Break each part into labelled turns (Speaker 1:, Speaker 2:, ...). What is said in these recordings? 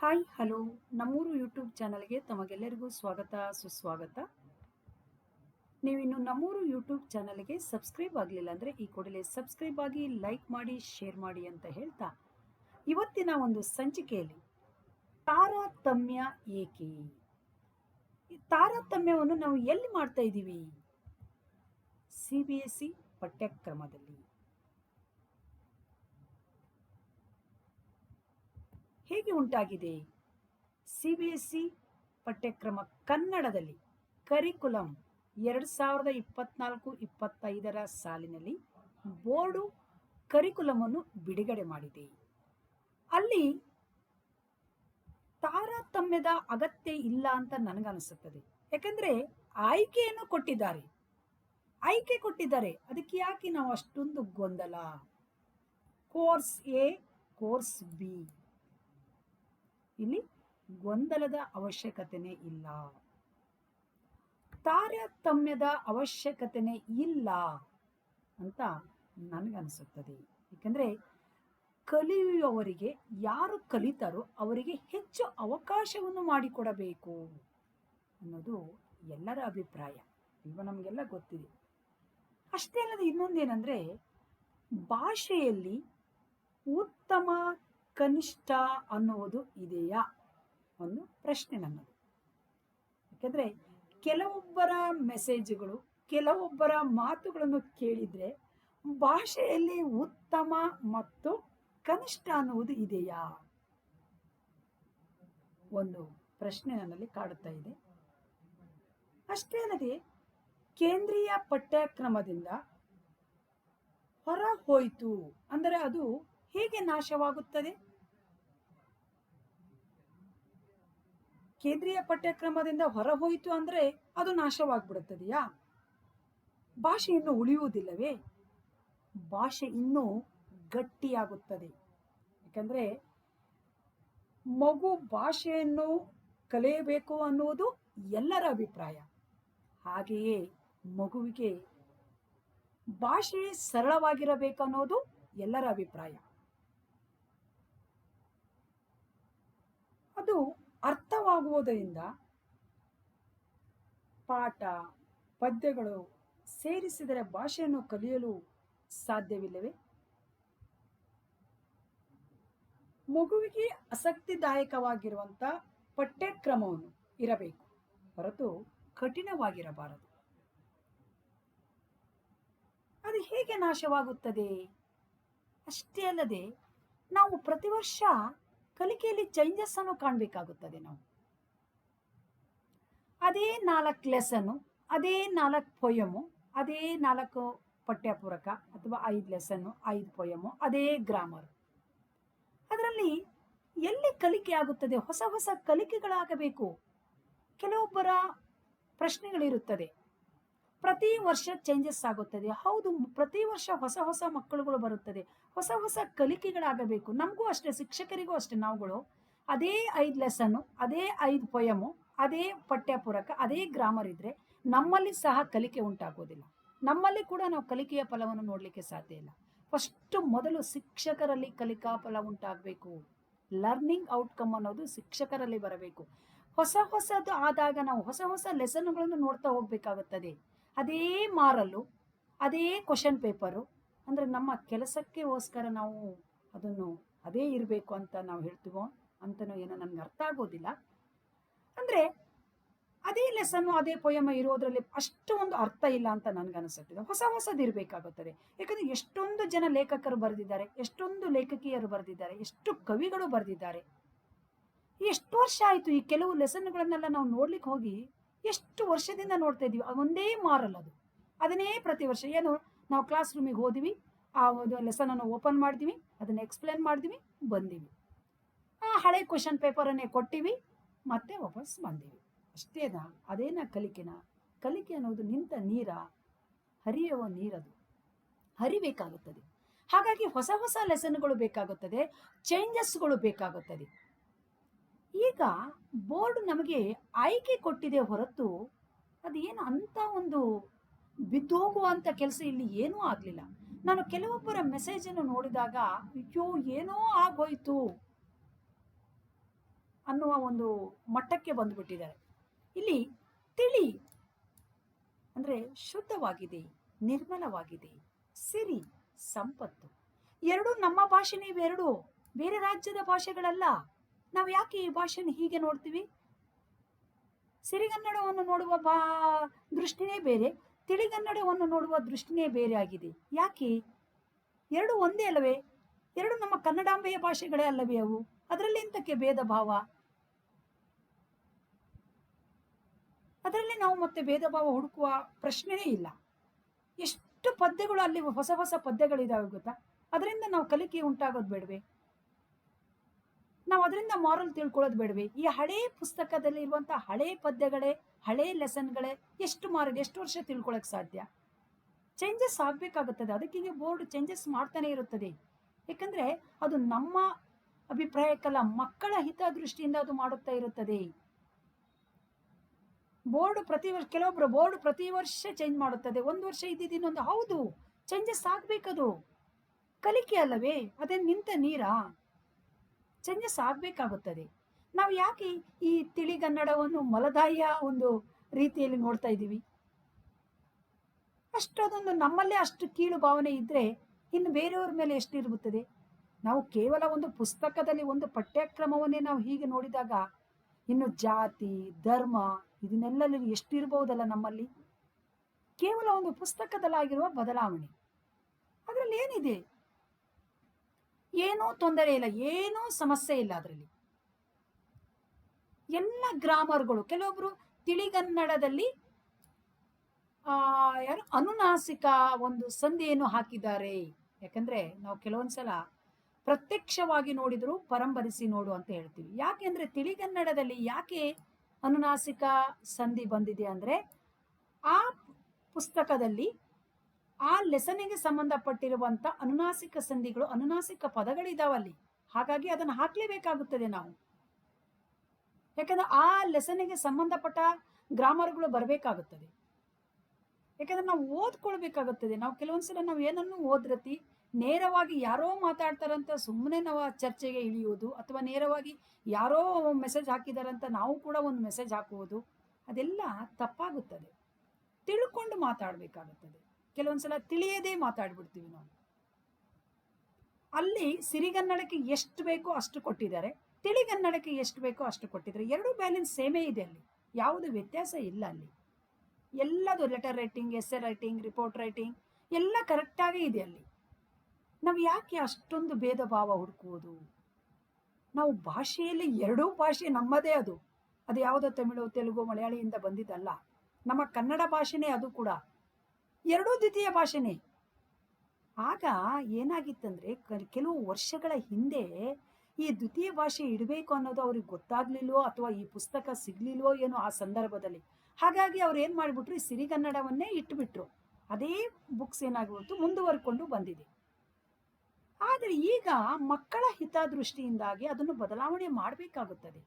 Speaker 1: Hi, hello. ನಮ್ಮೂರು YouTube ಚಾನಲ್ಗೆ ತಮಗೆಲ್ಲರಿಗೂ ಸ್ವಾಗತ, ಸುಸ್ವಾಗತ. ನೀವಿನ್ನು ನಮ್ಮೂರು ಯೂಟ್ಯೂಬ್ ಚಾನಲ್ಗೆ ಸಬ್ಸ್ಕ್ರೈಬ್ ಆಗಲಿಲ್ಲ ಅಂದರೆ ಈ ಕೂಡಲೇ ಸಬ್ಸ್ಕ್ರೈಬ್ ಆಗಿ, ಲೈಕ್ ಮಾಡಿ, ಶೇರ್ ಮಾಡಿ ಅಂತ ಹೇಳ್ತಾ, ಇವತ್ತಿನ ಒಂದು ಸಂಚಿಕೆಯಲ್ಲಿ ತಾರತಮ್ಯ ಏಕೆ? ತಾರತಮ್ಯವನ್ನು ನಾವು ಎಲ್ಲಿ ಮಾಡ್ತಾ ಇದ್ದೀವಿ? ಸಿ ಬಿ ಎಸ್ ಸಿ ಪಠ್ಯಕ್ರಮದಲ್ಲಿ. ಹೇಗೆ ಉಂಟಾಗಿದೆ? ಸಿ ಪಠ್ಯಕ್ರಮ ಕನ್ನಡದಲ್ಲಿ ಕರಿಕುಲಂ ಎರಡು ಸಾವಿರದ ಇಪ್ಪತ್ನಾಲ್ಕು ಇಪ್ಪತ್ತೈದರ ಸಾಲಿನಲ್ಲಿ ಬೋರ್ಡು ಕರಿಕುಲಮನ್ನು ಬಿಡುಗಡೆ ಮಾಡಿದೆ. ಅಲ್ಲಿ ತಾರತಮ್ಯದ ಅಗತ್ಯ ಇಲ್ಲ ಅಂತ ನನಗನಿಸುತ್ತದೆ. ಯಾಕಂದ್ರೆ ಆಯ್ಕೆಯನ್ನು ಕೊಟ್ಟಿದ್ದಾರೆ. ಆಯ್ಕೆ ಕೊಟ್ಟಿದ್ದಾರೆ. ಅದಕ್ಕೆ ಯಾಕೆ ನಾವು ಅಷ್ಟೊಂದು ಗೊಂದಲ? Course A, course B. ಇಲ್ಲಿ ಗೊಂದಲದ ಅವಶ್ಯಕತೆನೇ ಇಲ್ಲ. ತಾರತಮ್ಯದ ಅವಶ್ಯಕತೆನೇ ಇಲ್ಲ ಅಂತ ನನಗನ್ಸುತ್ತದೆ. ಏಕೆಂದರೆ ಕಲಿಯುವವರಿಗೆ ಯಾರು ಕಲಿತಾರೋ ಅವರಿಗೆ ಹೆಚ್ಚು ಅವಕಾಶವನ್ನು ಮಾಡಿಕೊಡಬೇಕು ಅನ್ನೋದು ಎಲ್ಲರ ಅಭಿಪ್ರಾಯ. ಈಗ ನಮಗೆಲ್ಲ ಗೊತ್ತಿದೆ. ಅಷ್ಟೇ ಅಲ್ಲದೆ ಇನ್ನೊಂದೇನೆಂದರೆ ಭಾಷೆಯಲ್ಲಿ ಉತ್ತಮ ಕನಿಷ್ಠ ಅನ್ನುವುದು ಇದೆಯಾ? ಒಂದು ಪ್ರಶ್ನೆ ನನ್ನದು. ಯಾಕೆಂದರೆ ಕೆಲವೊಬ್ಬರ ಮೆಸೇಜ್ಗಳು, ಕೆಲವೊಬ್ಬರ ಮಾತುಗಳನ್ನು ಕೇಳಿದರೆ ಭಾಷೆಯಲ್ಲಿ ಉತ್ತಮ ಮತ್ತು ಕನಿಷ್ಠ ಅನ್ನುವುದು ಇದೆಯಾ? ಒಂದು ಪ್ರಶ್ನೆ ನನ್ನಲ್ಲಿ ಕಾಡುತ್ತಾ ಇದೆ. ಅಷ್ಟೇ ಅಲ್ಲದೆ ಕೇಂದ್ರೀಯ ಪಠ್ಯಕ್ರಮದಿಂದ ಹೊರ ಹೋಯಿತು ಅಂದರೆ ಅದು ಹೇಗೆ ನಾಶವಾಗುತ್ತದೆ? ಕೇಂದ್ರೀಯ ಪಠ್ಯಕ್ರಮದಿಂದ ಹೊರಹೋಯಿತು ಅಂದರೆ ಅದು ನಾಶವಾಗ್ಬಿಡುತ್ತದೆಯಾ? ಭಾಷೆ ಇನ್ನು ಉಳಿಯುವುದಿಲ್ಲವೇ? ಭಾಷೆ ಇನ್ನೂ ಗಟ್ಟಿಯಾಗುತ್ತದೆ. ಯಾಕಂದರೆ ಮಗು ಭಾಷೆಯನ್ನು ಕಲಿಯಬೇಕು ಅನ್ನುವುದು ಎಲ್ಲರ ಅಭಿಪ್ರಾಯ. ಹಾಗೆಯೇ ಮಗುವಿಗೆ ಭಾಷೆ ಸರಳವಾಗಿರಬೇಕು ಅನ್ನೋದು ಎಲ್ಲರ ಅಭಿಪ್ರಾಯ. ಅದು ಅರ್ಥವಾಗುವುದರಿಂದ ಪಾಠ, ಪದ್ಯಗಳು ಸೇರಿಸಿದರೆ ಭಾಷೆಯನ್ನು ಕಲಿಯಲು ಸಾಧ್ಯವಿಲ್ಲವೇ? ಮಗುವಿಗೆ ಆಸಕ್ತಿದಾಯಕವಾಗಿರುವಂಥ ಪಠ್ಯಕ್ರಮವನ್ನು ಇರಬೇಕು, ಹೊರತು ಕಠಿಣವಾಗಿರಬಾರದು. ಅದು ಹೇಗೆ ನಾಶವಾಗುತ್ತದೆ? ಅಷ್ಟೇ ಅಲ್ಲದೆ ನಾವು ಪ್ರತಿ ವರ್ಷ ಕಲಿಕೆಯಲ್ಲಿ ಚೇಂಜಸ್ ಅನ್ನು ಕಾಣಬೇಕಾಗುತ್ತದೆ ನಾವು. ಅದೇ ನಾಲ್ಕು ಲೆಸನು ಅದೇ ನಾಲ್ಕು ಪೊಯಮು ಅದೇ ನಾಲ್ಕು ಪಠ್ಯಪೂರಕ ಅಥವಾ ಐದು ಲೆಸನ್ನು ಐದು ಪೊಯಮು ಅದೇ ಗ್ರಾಮರ್ ಅದರಲ್ಲಿ ಎಲ್ಲಿ ಕಲಿಕೆ ಆಗುತ್ತದೆ? ಹೊಸ ಹೊಸ ಕಲಿಕೆಗಳಾಗಬೇಕು. ಕೆಲವೊಬ್ಬರ ಪ್ರಶ್ನೆಗಳಿರುತ್ತದೆ. ಪ್ರತಿ ವರ್ಷ ಚೇಂಜಸ್ ಆಗುತ್ತದೆ. ಹೌದು, ಪ್ರತಿ ವರ್ಷ ಹೊಸ ಹೊಸ ಮಕ್ಕಳುಗಳು ಬರುತ್ತದೆ. ಹೊಸ ಹೊಸ ಕಲಿಕೆಗಳಾಗಬೇಕು. ನಮಗೂ ಅಷ್ಟೇ, ಶಿಕ್ಷಕರಿಗೂ ಅಷ್ಟೇ ನಾವುಗಳು. ಅದೇ ಐದು ಲೆಸನ್ನು ಅದೇ ಐದು ಪೊಯಮು ಅದೇ ಪಠ್ಯಪೂರಕ, ಅದೇ ಗ್ರಾಮರ್ ಇದ್ರೆ ನಮ್ಮಲ್ಲಿ ಸಹ ಕಲಿಕೆ ಉಂಟಾಗೋದಿಲ್ಲ ನಮ್ಮಲ್ಲಿ ಕೂಡ ನಾವು ಕಲಿಕೆಯ ಫಲವನ್ನು ನೋಡಲಿಕ್ಕೆ ಸಾಧ್ಯ ಇಲ್ಲ. ಫಸ್ಟ್ ಮೊದಲು ಶಿಕ್ಷಕರಲ್ಲಿ ಕಲಿಕಾ ಫಲ ಉಂಟಾಗಬೇಕು. ಲರ್ನಿಂಗ್ ಔಟ್ಕಮ್ ಅನ್ನೋದು ಶಿಕ್ಷಕರಲ್ಲಿ ಬರಬೇಕು. ಹೊಸ ಹೊಸದು ಆದಾಗ ನಾವು ಹೊಸ ಹೊಸ ಲೆಸನ್ಗಳನ್ನು ನೋಡ್ತಾ ಹೋಗ್ಬೇಕಾಗುತ್ತದೆ. ಅದೇ ಮಾರಲು ಅದೇ ಕ್ವಶನ್ ಪೇಪರು ಅಂದರೆ ನಮ್ಮ ಕೆಲಸಕ್ಕೋಸ್ಕರ ನಾವು ಅದನ್ನು ಅದೇ ಇರಬೇಕು ಅಂತ ನಾವು ಹೇಳ್ತೀವೋ ಅಂತನೋ ಏನೋ ನನಗೆ ಅರ್ಥ ಆಗೋದಿಲ್ಲ. ಅಂದರೆ ಅದೇ ಲೆಸನ್ನು ಅದೇ ಪೊಯಮ ಇರೋದ್ರಲ್ಲಿ ಅಷ್ಟು ಒಂದು ಅರ್ಥ ಇಲ್ಲ ಅಂತ ನನಗನ್ನಿಸುತ್ತದೆ ಹೊಸ ಹೊಸದು ಇರಬೇಕಾಗುತ್ತದೆ. ಯಾಕಂದರೆ ಎಷ್ಟೊಂದು ಜನ ಲೇಖಕರು ಬರೆದಿದ್ದಾರೆ, ಎಷ್ಟೊಂದು ಲೇಖಕಿಯರು ಬರೆದಿದ್ದಾರೆ, ಎಷ್ಟು ಕವಿಗಳು ಬರೆದಿದ್ದಾರೆ. ಎಷ್ಟು ವರ್ಷ ಆಯಿತು ಈ ಕೆಲವು ಲೆಸನ್ಗಳನ್ನೆಲ್ಲ ನಾವು ನೋಡ್ಲಿಕ್ಕೆ ಹೋಗಿ ಎಷ್ಟು ವರ್ಷದಿಂದ ನೋಡ್ತಾ ಇದ್ದೀವಿ ಒಂದೇ ಮಾರಲ್ ಅದು. ಅದನ್ನೇ ಪ್ರತಿ ವರ್ಷ. ಏನು, ನಾವು ಕ್ಲಾಸ್ ರೂಮಿಗೆ ಹೋದಿವಿ. ಆ ಒಂದು ಲೆಸನನ್ನು ಓಪನ್ ಮಾಡ್ತೀವಿ. ಅದನ್ನು ಎಕ್ಸ್ಪ್ಲೇನ್ ಮಾಡ್ತೀವಿ. ಬಂದೀವಿ. ಆ ಹಳೆ ಕ್ವಶನ್ ಪೇಪರನ್ನೇ ಕೊಟ್ಟಿವಿ. ಮತ್ತೆ ವಾಪಸ್ ಬಂದೀವಿ. ಅಷ್ಟೇನಾ ಅದೇನ ಕಲಿಕೆನ. ಕಲಿಕೆ ಅನ್ನೋದು ನಿಂತ ನೀರ ಹರಿಯುವ ನೀರದು ಹರಿಬೇಕಾಗುತ್ತದೆ. ಹಾಗಾಗಿ ಹೊಸ ಹೊಸ ಲೆಸನ್ಗಳು ಬೇಕಾಗುತ್ತದೆ. ಚೇಂಜಸ್ಗಳು ಬೇಕಾಗುತ್ತದೆ. ಈಗ ಬೋರ್ಡ್ ನಮಗೆ ಆಯ್ಕೆ ಕೊಟ್ಟಿದೆ ಹೊರತು ಅದೇನು ಅಂತ ಒಂದು ಬಿದ್ದೋಗುವಂಥ ಕೆಲಸ ಇಲ್ಲಿ ಏನೂ ಆಗಲಿಲ್ಲ. ನಾನು ಕೆಲವೊಬ್ಬರ ಮೆಸೇಜನ್ನು ನೋಡಿದಾಗ, ಅಯ್ಯೋ, ಏನೋ ಆಗೋಯ್ತು ಅನ್ನುವ ಒಂದು ಮಟ್ಟಕ್ಕೆ ಬಂದುಬಿಟ್ಟಿದ್ದಾರೆ. ಇಲ್ಲಿ ತಿಳಿ ಅಂದರೆ ಶುದ್ಧವಾಗಿದೆ, ನಿರ್ಮಲವಾಗಿದೆ, ಸಿರಿ, ಸಂಪತ್ತು. ಎರಡು ನಮ್ಮ ಭಾಷೆನೇ ಇವೆರಡು ಬೇರೆ ರಾಜ್ಯದ ಭಾಷೆಗಳಲ್ಲ. ನಾವು ಯಾಕೆ ಈ ಭಾಷೆಯನ್ನು ಹೀಗೆ ನೋಡ್ತೀವಿ? ಸಿರಿಗನ್ನಡವನ್ನು ನೋಡುವ ಬಾ, ದೃಷ್ಟಿನೇ ಬೇರೆ, ತಿಳಿಗನ್ನಡವನ್ನು ನೋಡುವ ದೃಷ್ಟಿನೇ ಬೇರೆ ಆಗಿದೆ. ಯಾಕೆ? ಎರಡು ಒಂದೇ ಅಲ್ಲವೇ? ಎರಡು ನಮ್ಮ ಕನ್ನಡಾಂಬೆಯ ಭಾಷೆಗಳೇ ಅಲ್ಲವೇ ಅವು? ಅದರಲ್ಲಿ ಇಂಥಕ್ಕೆ ಭೇದ ಭಾವ? ಅದರಲ್ಲಿ ನಾವು ಮತ್ತೆ ಭೇದ ಭಾವ ಹುಡುಕುವ ಪ್ರಶ್ನೆಯೇ ಇಲ್ಲ. ಎಷ್ಟು ಪದ್ಯಗಳು ಅಲ್ಲಿ ಹೊಸ ಹೊಸ ಪದ್ಯಗಳಿದಾವೆ ಗೊತ್ತಾ? ಅದರಿಂದ ನಾವು ಕಲಿಕೆ ಉಂಟಾಗೋದು ಬೇಡವೆ? ನಾವು ಅದರಿಂದ ಮಾರಲ್ ತಿಳ್ಕೊಳ್ಳೋದು ಬೇಡವೆ. ಈ ಹಳೆ ಪುಸ್ತಕದಲ್ಲಿ ಇರುವಂತಹ ಹಳೆ ಪದ್ಯಗಳೇ, ಹಳೆ ಲೆಸನ್ಗಳೇ ಎಷ್ಟು ಮಾರಲ್ ಎಷ್ಟು ವರ್ಷ ತಿಳ್ಕೊಳಕ್ ಸಾಧ್ಯ? ಚೇಂಜಸ್ ಆಗಬೇಕಾಗುತ್ತದೆ. ಅದಕ್ಕೆ ಬೋರ್ಡ್ ಚೇಂಜಸ್ ಮಾಡ್ತಾನೆ ಇರುತ್ತದೆ. ಯಾಕಂದ್ರೆ ಅದು ನಮ್ಮ ಅಭಿಪ್ರಾಯಕ್ಕಲ್ಲ ಮಕ್ಕಳ ಹಿತದೃಷ್ಟಿಯಿಂದ ಅದು ಮಾಡುತ್ತಾ ಇರುತ್ತದೆ. ಬೋರ್ಡ್ ಪ್ರತಿ ವರ್ಷ, ಕೆಲವೊಬ್ರು ಬೋರ್ಡ್ ಪ್ರತಿ ವರ್ಷ ಚೇಂಜ್ ಮಾಡುತ್ತದೆ ಒಂದು ವರ್ಷ ಇದ್ದಿದ್ದೀನೊಂದು ಹೌದು ಚೇಂಜಸ್ ಆಗ್ಬೇಕದು. ಕಲಿಕೆ ಅಲ್ಲವೇ? ಅದೇ ನಿಂತ ನೀರಾ? ಚೇಂಜಸ್ ಸಾಗಬೇಕಾಗುತ್ತದೆ ನಾವು ಯಾಕೆ ಈ ತಿಳಿಗನ್ನಡವನ್ನು ಮಲದಾಯಿಯ ಒಂದು ರೀತಿಯಲ್ಲಿ ನೋಡ್ತಾ ಇದ್ದೀವಿ? ಅಷ್ಟೊಂದು ನಮ್ಮಲ್ಲೇ ಅಷ್ಟು ಕೀಳು ಭಾವನೆ ಇದ್ದರೆ ಇನ್ನು ಬೇರೆಯವ್ರ ಮೇಲೆ ಎಷ್ಟಿರುತ್ತದೆ? ನಾವು ಕೇವಲ ಒಂದು ಪುಸ್ತಕದಲ್ಲಿ ಒಂದು ಪಠ್ಯಕ್ರಮವನ್ನೇ ನಾವು ಹೀಗೆ ನೋಡಿದಾಗ ಇನ್ನು ಜಾತಿ, ಧರ್ಮ ಇದನ್ನೆಲ್ಲ ಎಷ್ಟಿರಬಹುದಲ್ಲ ನಮ್ಮಲ್ಲಿ? ಕೇವಲ ಒಂದು ಪುಸ್ತಕದಲ್ಲಾಗಿರುವ ಬದಲಾವಣೆ. ಅದರಲ್ಲಿ ಏನಿದೆ? ಏನೂ ತೊಂದರೆ ಇಲ್ಲ, ಏನೂ ಸಮಸ್ಯೆ ಇಲ್ಲ ಅದರಲ್ಲಿ. ಎಲ್ಲ ಗ್ರಾಮರ್ಗಳು, ಕೆಲವೊಬ್ರು ತಿಳಿಗನ್ನಡದಲ್ಲಿ, ಆ, ಯಾರು ಅನುನಾಸಿಕ ಒಂದು ಸಂಧಿಯನ್ನು ಹಾಕಿದ್ದಾರೆ. ಯಾಕಂದ್ರೆ ನಾವು ಕೆಲವೊಂದ್ಸಲ ಪ್ರತ್ಯಕ್ಷವಾಗಿ ನೋಡಿದ್ರು ಪರಂಬರಿಸಿ ನೋಡು ಅಂತ ಹೇಳ್ತೀವಿ. ಯಾಕೆಂದ್ರೆ ತಿಳಿಗನ್ನಡದಲ್ಲಿ ಯಾಕೆ ಅನುನಾಸಿಕ ಸಂಧಿ ಬಂದಿದೆ ಅಂದ್ರೆ ಆ ಪುಸ್ತಕದಲ್ಲಿ ಆ ಲೆಸನಿಗೆ ಸಂಬಂಧಪಟ್ಟಿರುವಂತ ಅನುನಾಸಿಕ ಸಂಧಿಗಳು, ಅನುನಾಸಿಕ ಪದಗಳಿದಾವಲ್ಲಿ. ಹಾಗಾಗಿ ಅದನ್ನು ಹಾಕ್ಲೇಬೇಕಾಗುತ್ತದೆ ನಾವು. ಯಾಕಂದ್ರೆ ಆ ಲೆಸನಿಗೆ ಸಂಬಂಧಪಟ್ಟ ಗ್ರಾಮರ್ಗಳು ಬರಬೇಕಾಗುತ್ತದೆ. ಯಾಕಂದ್ರೆ ನಾವು ಓದ್ಕೊಳ್ಬೇಕಾಗುತ್ತದೆ. ನಾವು ಕೆಲವೊಂದ್ಸಲ ನಾವು ಏನನ್ನು ಓದ್ರತಿ, ನೇರವಾಗಿ ಯಾರೋ ಮಾತಾಡ್ತಾರಂತ ಸುಮ್ಮನೆ ನಾವು ಚರ್ಚೆಗೆ ಇಳಿಯುವುದು, ಅಥವಾ ನೇರವಾಗಿ ಯಾರೋ ಮೆಸೇಜ್ ಹಾಕಿದಾರಂತ ನಾವು ಕೂಡ ಒಂದು ಮೆಸೇಜ್ ಹಾಕುವುದು, ಅದೆಲ್ಲ ತಪ್ಪಾಗುತ್ತದೆ. ತಿಳ್ಕೊಂಡು ಮಾತಾಡಬೇಕಾಗುತ್ತದೆ. ಕೆಲವೊಂದ್ಸಲ ತಿಳಿಯದೇ ಮಾತಾಡ್ಬಿಡ್ತೀವಿ ನಾವು. ಅಲ್ಲಿ ಸಿರಿಗನ್ನಡಕ್ಕೆ ಎಷ್ಟು ಬೇಕೋ ಅಷ್ಟು ಕೊಟ್ಟಿದ್ದಾರೆ, ತಿಳಿಗನ್ನಡಕ್ಕೆ ಎಷ್ಟು ಬೇಕೋ ಅಷ್ಟು ಕೊಟ್ಟಿದ್ದಾರೆ. ಎರಡೂ ಬ್ಯಾಲೆನ್ಸ್ ಸೇಮೇ ಇದೆ ಅಲ್ಲಿ. ಯಾವುದು ವ್ಯತ್ಯಾಸ ಇಲ್ಲ ಅಲ್ಲಿ. ಎಲ್ಲದು letter writing essay writing report writing ಎಲ್ಲ ಕರೆಕ್ಟಾಗೇ ಇದೆ ಅಲ್ಲಿ. ನಾವು ಯಾಕೆ ಅಷ್ಟೊಂದು ಭೇದ ಭಾವ ಹುಡುಕುವುದು? ನಾವು ಭಾಷೆಯಲ್ಲಿ ಎರಡೂ ಭಾಷೆ ನಮ್ಮದೇ ಅದು. ಅದು ಯಾವುದೋ ತಮಿಳು, ತೆಲುಗು, ಮಲಯಾಳಿಯಿಂದ ಬಂದಿದ್ದಲ್ಲ. ನಮ್ಮ ಕನ್ನಡ ಭಾಷೆನೇ ಅದು ಕೂಡ. ಎರಡೂ ದ್ವಿತೀಯ ಭಾಷೆನೇ. ಆಗ ಏನಾಗಿತ್ತಂದ್ರೆ ಕೆಲವು ವರ್ಷಗಳ ಹಿಂದೆ ಈ ದ್ವಿತೀಯ ಭಾಷೆ ಇಡಬೇಕು ಅನ್ನೋದು ಅವ್ರಿಗೆ ಗೊತ್ತಾಗ್ಲಿಲ್ವೋ ಅಥವಾ ಈ ಪುಸ್ತಕ ಸಿಗ್ಲಿಲ್ವೋ ಏನೋ ಆ ಸಂದರ್ಭದಲ್ಲಿ. ಹಾಗಾಗಿ ಅವ್ರು ಏನ್ ಮಾಡಿಬಿಟ್ರು ಸಿರಿಗನ್ನಡವನ್ನೇ ಇಟ್ಬಿಟ್ರು. ಅದೇ ಬುಕ್ಸ್ ಏನಾಗ್ಬಿಟ್ಟು ಮುಂದುವರ್ಕೊಂಡು ಬಂದಿದೆ. ಆದರೆ ಈಗ ಮಕ್ಕಳ ಹಿತದೃಷ್ಟಿಯಿಂದಾಗಿ ಅದನ್ನು ಬದಲಾವಣೆ ಮಾಡಬೇಕಾಗುತ್ತದೆ.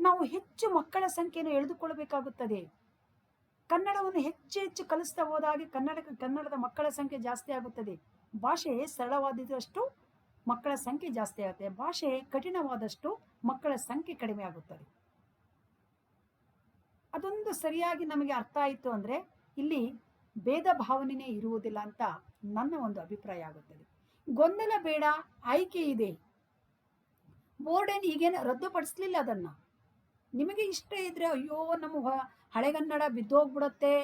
Speaker 1: ನಾವು ಹೆಚ್ಚು ಮಕ್ಕಳ ಸಂಖ್ಯೆಯನ್ನು ಎಳೆದುಕೊಳ್ಳಬೇಕಾಗುತ್ತದೆ. ಕನ್ನಡವನ್ನು ಹೆಚ್ಚು ಹೆಚ್ಚು ಕಲಿಸ್ತಾ ಹೋದಾಗೆ ಕನ್ನಡಕ್ಕೆ ಕನ್ನಡದ ಮಕ್ಕಳ ಸಂಖ್ಯೆ ಜಾಸ್ತಿ ಆಗುತ್ತದೆ. ಭಾಷೆ ಸರಳವಾದಷ್ಟು ಮಕ್ಕಳ ಸಂಖ್ಯೆ ಜಾಸ್ತಿ ಆಗುತ್ತೆ. ಭಾಷೆ ಕಠಿಣವಾದಷ್ಟು ಮಕ್ಕಳ ಸಂಖ್ಯೆ ಕಡಿಮೆ ಆಗುತ್ತದೆ. ಅದೊಂದು ಸರಿಯಾಗಿ ನಮಗೆ ಅರ್ಥ ಆಯಿತು ಅಂದರೆ ಇಲ್ಲಿ ಭೇದ ಭಾವನೆಯೇ ಇರುವುದಿಲ್ಲ ಅಂತ ನನ್ನ ಒಂದು ಅಭಿಪ್ರಾಯ ಆಗುತ್ತದೆ. ಗೊಂದಲ ಬೇಡ, ಆಯ್ಕೆ ಇದೆ. ಬೋರ್ಡ್ ಏನು ಈಗೇನು ರದ್ದುಪಡಿಸ್ಲಿಲ್ಲ ಅದನ್ನ. ನಿಮಗೆ ಇಷ್ಟ ಇದ್ರೆ, ಅಯ್ಯೋ, ನಮ್ಮ ಹಳೆಗನ್ನಡ ಬಿದ್ದೋಗ್ಬಿಡತ್ತೆ.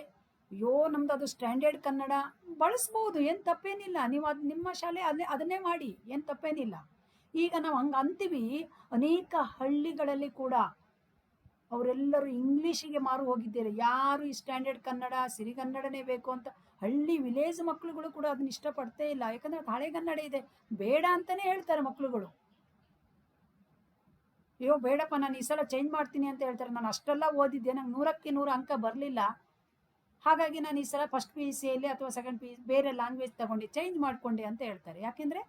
Speaker 1: ಅಯ್ಯೋ, ನಮ್ದು ಅದು ಸ್ಟ್ಯಾಂಡರ್ಡ್ ಕನ್ನಡ. ಬಳಸ್ಬೋದು, ಏನು ತಪ್ಪೇನಿಲ್ಲ. ನೀವು ಅದು, ನಿಮ್ಮ ಶಾಲೆ ಅದೇ, ಅದನ್ನೇ ಮಾಡಿ. ಏನು ತಪ್ಪೇನಿಲ್ಲ. ಈಗ ನಾವು ಹಂಗೆ ಅಂತೀವಿ, ಅನೇಕ ಹಳ್ಳಿಗಳಲ್ಲಿ ಕೂಡ ಅವರೆಲ್ಲರೂ ಇಂಗ್ಲೀಷಿಗೆ ಮಾರು ಹೋಗಿದ್ದಾರೆ. ಯಾರು ಈ ಸ್ಟ್ಯಾಂಡರ್ಡ್ ಕನ್ನಡ ಸಿರಿಗನ್ನಡನೇ ಬೇಕು ಅಂತ ಹಳ್ಳಿ ವಿಲೇಜ್ ಮಕ್ಕಳುಗಳು ಕೂಡ ಅದನ್ನ ಇಷ್ಟಪಡ್ತೇ ಇಲ್ಲ. ಯಾಕಂದ್ರೆ ಹಳೆಗನ್ನಡ ಇದೆ. ಬೇಡ ಅಂತಲೇ ಹೇಳ್ತಾರೆ ಮಕ್ಕಳುಗಳು ಅಯ್ಯೋ, ಬೇಡಪ್ಪ, ನಾನು ಈ ಸಲ ಚೇಂಜ್ ಮಾಡ್ತೀನಿ ಅಂತ ಹೇಳ್ತಾರೆ. ನಾನು ಅಷ್ಟೆಲ್ಲ ಓದಿದ್ದೆ, ನಂಗೆ ನೂರಕ್ಕೆ ನೂರು ಅಂಕ ಬರಲಿಲ್ಲ. ಹಾಗಾಗಿ ನಾನು ಈ ಸಲ ಫಸ್ಟ್ ಪಿ ಯು ಸಿಯಲ್ಲಿ ಅಥವಾ ಸೆಕೆಂಡ್ ಪಿ ಬೇರೆ ಲ್ಯಾಂಗ್ವೇಜ್ ತಗೊಂಡು ಚೇಂಜ್ ಮಾಡಿಕೊಂಡೆ ಅಂತ ಹೇಳ್ತಾರೆ. ಯಾಕೆಂದರೆ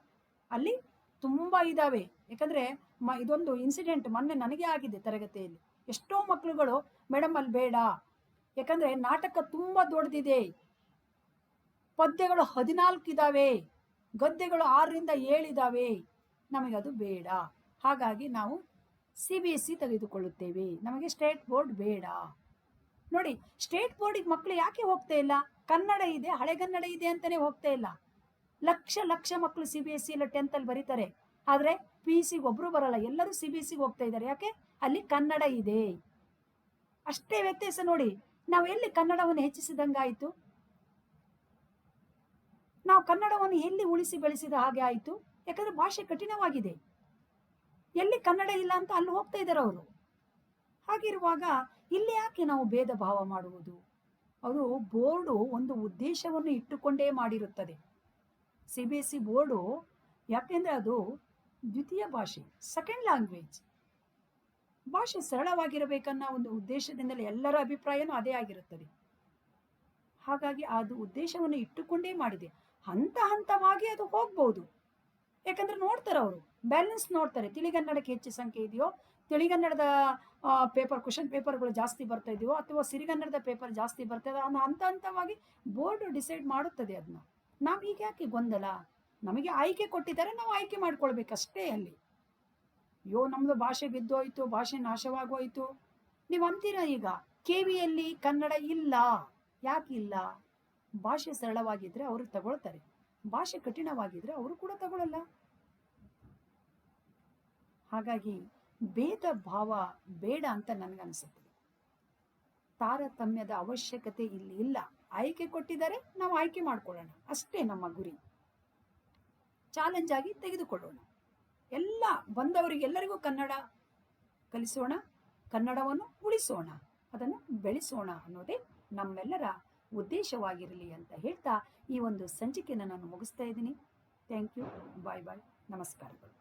Speaker 1: ಅಲ್ಲಿ ತುಂಬ ಇದ್ದಾವೆ ಯಾಕಂದರೆ ಮ, ಇದೊಂದು ಇನ್ಸಿಡೆಂಟ್ ಮೊನ್ನೆ ನನಗೆ ಆಗಿದೆ ತರಗತಿಯಲ್ಲಿ. ಎಷ್ಟೋ ಮಕ್ಕಳುಗಳು ಮೇಡಮ್ ಅಲ್ಲಿ ಬೇಡ. ಯಾಕಂದರೆ ನಾಟಕ ತುಂಬ ದೊಡ್ಡದಿದೆ. ಪದ್ಯಗಳು ಹದಿನಾಲ್ಕು ಇದಾವೆ. ಗದ್ದೆಗಳು ಆರರಿಂದ ಏಳಿದಾವೆ ನಮಗೆ ಅದು ಬೇಡ. ಹಾಗಾಗಿ ನಾವು ಸಿ ಬಿ ಎಸ್ ಸಿ ತೆಗೆದುಕೊಳ್ಳುತ್ತೇವೆ. ನಮಗೆ ಸ್ಟೇಟ್ ಬೋರ್ಡ್ ಬೇಡ. ನೋಡಿ, ಸ್ಟೇಟ್ ಬೋರ್ಡಿಗೆ ಮಕ್ಕಳು ಯಾಕೆ ಹೋಗ್ತಾ ಇಲ್ಲ? ಕನ್ನಡ ಇದೆ ಹಳೆಗನ್ನಡ ಇದೆ ಅಂತಾನೆ ಹೋಗ್ತಾ ಇಲ್ಲ. ಲಕ್ಷ ಲಕ್ಷ ಮಕ್ಕಳು ಸಿ ಬಿ ಎಸ್ ಸಿ ಇಲ್ಲ ಟೆಂತಲ್ಲಿ ಬರೀತಾರೆ. ಆದರೆ ಪಿ ಸಿ ಒಬ್ಬರು ಬರಲ್ಲ, ಎಲ್ಲರೂ ಸಿ ಬಿ ಎಸ್ ಸಿಗೆ ಹೋಗ್ತಾ ಇದ್ದಾರೆ. ಯಾಕೆ? ಅಲ್ಲಿ ಕನ್ನಡ ಇದೆ. ಅಷ್ಟೇ ವ್ಯತ್ಯಾಸ ನೋಡಿ, ನಾವು ಎಲ್ಲಿ ಕನ್ನಡವನ್ನು ಹೆಚ್ಚಿಸಿದಂಗಾಯಿತು? ನಾವು ಕನ್ನಡವನ್ನು ಎಲ್ಲಿ ಉಳಿಸಿ ಬೆಳೆಸಿದ ಹಾಗೆ ಆಯಿತು? ಯಾಕಂದ್ರೆ ಭಾಷೆ ಕಠಿಣವಾಗಿದೆ. ಎಲ್ಲಿ ಕನ್ನಡ ಇಲ್ಲ ಅಂತ ಅಲ್ಲಿ ಹೋಗ್ತಾ ಇದ್ದಾರೆ ಅವರು. ಹಾಗಿರುವಾಗ ಇಲ್ಲಿ ಯಾಕೆ ನಾವು ಭೇದ ಭಾವ ಮಾಡುವುದು? ಅವರು ಬೋರ್ಡು ಒಂದು ಉದ್ದೇಶವನ್ನು ಇಟ್ಟುಕೊಂಡೇ ಮಾಡಿರುತ್ತದೆ. C B S C board ಯಾಕೆಂದ್ರೆ ಅದು ದ್ವಿತೀಯ ಭಾಷೆ ಸೆಕೆಂಡ್ ಲ್ಯಾಂಗ್ವೇಜ್ ಭಾಷೆ ಸರಳವಾಗಿರಬೇಕನ್ನೋ ಒಂದು ಉದ್ದೇಶದಿಂದಲೇ ಎಲ್ಲರ ಅಭಿಪ್ರಾಯನೂ ಅದೇ ಆಗಿರುತ್ತದೆ. ಹಾಗಾಗಿ ಅದು ಉದ್ದೇಶವನ್ನು ಇಟ್ಟುಕೊಂಡೇ ಮಾಡಿದೆ. ಹಂತ ಹಂತವಾಗಿ ಅದು ಹೋಗ್ಬೋದು. ಯಾಕಂದ್ರೆ ನೋಡ್ತಾರೆ ಅವರು. ಬ್ಯಾಲೆನ್ಸ್ ನೋಡ್ತಾರೆ. ತಿಳಿಗನ್ನಡಕ್ಕೆ ಹೆಚ್ಚು ಸಂಖ್ಯೆ ಇದೆಯೋ, ತಿಳಿಗನ್ನಡದ ಪೇಪರ್ ಕ್ವಶನ್ ಪೇಪರ್ಗಳು ಜಾಸ್ತಿ ಬರ್ತಾ ಇದೆಯೋ, ಅಥವಾ ಸಿರಿಗನ್ನಡದ ಪೇಪರ್ ಜಾಸ್ತಿ ಬರ್ತದೆ ಅನ್ನೋ ಹಂತ ಹಂತವಾಗಿ ಬೋರ್ಡ್ ಡಿಸೈಡ್ ಮಾಡುತ್ತದೆ ಅದನ್ನ ನಾವು ಈಗ ಯಾಕೆ ಗೊಂದಲ? ನಮಗೆ ಆಯ್ಕೆ ಕೊಟ್ಟಿದ್ದಾರೆ, ನಾವು ಆಯ್ಕೆ ಮಾಡ್ಕೊಳ್ಬೇಕಷ್ಟೇ ಅಲ್ಲಿ. ಅಯ್ಯೋ ನಮ್ಮದು ಭಾಷೆ ಬಿದ್ದೋಯ್ತು, ಭಾಷೆ ನಾಶವಾಗೋಯ್ತು. ನೀವು ಅಂತೀರಾ ಈಗ? ಕೆ ವಿಯಲ್ಲಿ ಕನ್ನಡ ಇಲ್ಲ. ಯಾಕಿಲ್ಲ? ಭಾಷೆ ಸರಳವಾಗಿದ್ದರೆ ಅವರು ತಗೊಳ್ತಾರೆ. ಭಾಷೆ ಕಠಿಣವಾಗಿದ್ರೆ ಅವರು ಕೂಡ ತಗೊಳ್ಳಲ್ಲ ಹಾಗಾಗಿ ಭೇದ ಭಾವ ಬೇಡ ಅಂತ ನನಗನ್ಸುತ್ತೆ ತಾರತಮ್ಯದ ಅವಶ್ಯಕತೆ ಇಲ್ಲಿ ಇಲ್ಲ. ಆಯ್ಕೆ ಕೊಟ್ಟಿದ್ದಾರೆ, ನಾವು ಆಯ್ಕೆ ಮಾಡ್ಕೊಳ್ಳೋಣ. ಅಷ್ಟೇ ನಮ್ಮ ಗುರಿ. ಚಾಲೆಂಜ್ ಆಗಿ ತೆಗೆದುಕೊಳ್ಳೋಣ. ಎಲ್ಲ ಬಂದವರಿಗೆ ಎಲ್ಲರಿಗೂ ಕನ್ನಡ ಕಲಿಸೋಣ, ಕನ್ನಡವನ್ನು ಉಳಿಸೋಣ, ಅದನ್ನು ಬೆಳೆಸೋಣ ಅನ್ನೋದೇ ನಮ್ಮೆಲ್ಲರ ಉದ್ದೇಶವಾಗಿರಲಿ ಅಂತ ಹೇಳ್ತಾ ಈ ಒಂದು ಸಂಚಿಕೆಯನ್ನು ನಾನು ಮುಗಿಸ್ತಾ ಇದ್ದೀನಿ. ಥ್ಯಾಂಕ್ ಯು ಬಾಯ್ ಬಾಯ್ ನಮಸ್ಕಾರಗಳು.